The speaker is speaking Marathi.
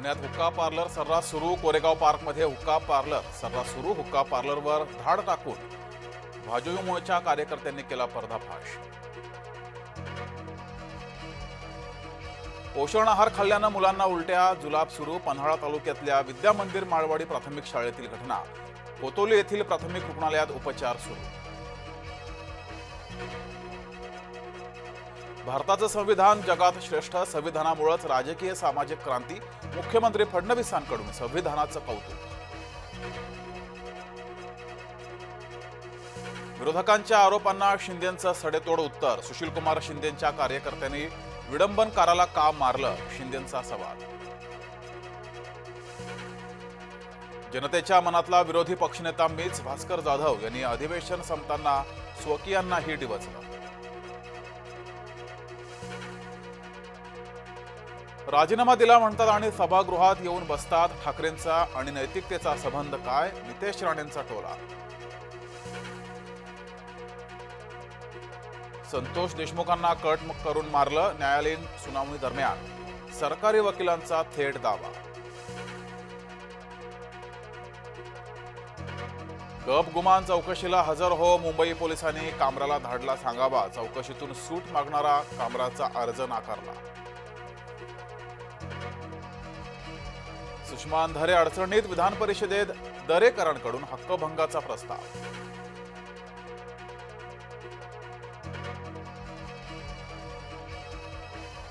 पुण्यात हुक्का पार्लर सर्रास सुरू. कोरेगाव पार्कमध्ये हुक्का पार्लर सर्रास सुरू. हुक्का पार्लरवर धाड टाकून भाजयुमोच्या कार्यकर्त्यांनी केला पर्दाफाश. पोषण आहार खाल्ल्यानं मुलांना उलट्या जुलाब सुरू. पन्हाळा तालुक्यातल्या विद्या मंदिर माळवाडी प्राथमिक शाळेतील घटना. कोतोली येथील प्राथमिक रुग्णालयात उपचार सुरू. भारताचं संविधान जगात श्रेष्ठ संविधानामुळेच राजकीय सामाजिक क्रांती मुख्यमंत्री फडणवीसांकडून संविधानाचं कौतुक. विरोधकांच्या आरोपांना शिंदेचं सडेतोड उत्तर. सुशीलकुमार शिंदेच्या कार्यकर्त्यांनी विडंबनकाराला का मारलं? शिंदेचा सवाल. जनतेच्या मनातला विरोधी पक्षनेता मीच भास्कर जाधव यांनी अधिवेशन संपताना स्वकीयांनाही डिवचलं. राजीनामा दिला म्हणतात आणि सभागृहात येऊन बसतात. ठाकरेंचा आणि नैतिकतेचा संबंध काय? नितेश राणेंचा टोला. संतोष देशमुखांना कट करून मारलं न्यायालयीन सुनावणी दरम्यान. सरकारी वकिलांचा थेट दावा. गप गुमान चौकशीला हजर हो मुंबई पोलिसांनी. कामराला धाडला सांगावा. चौकशीतून सूट मागणारा कामराचा अर्ज नाकारला. सुषमा अंधारे अडचणीत विधान परिषदेत दरेकरांकडून हक्कभंगाचा प्रस्ताव.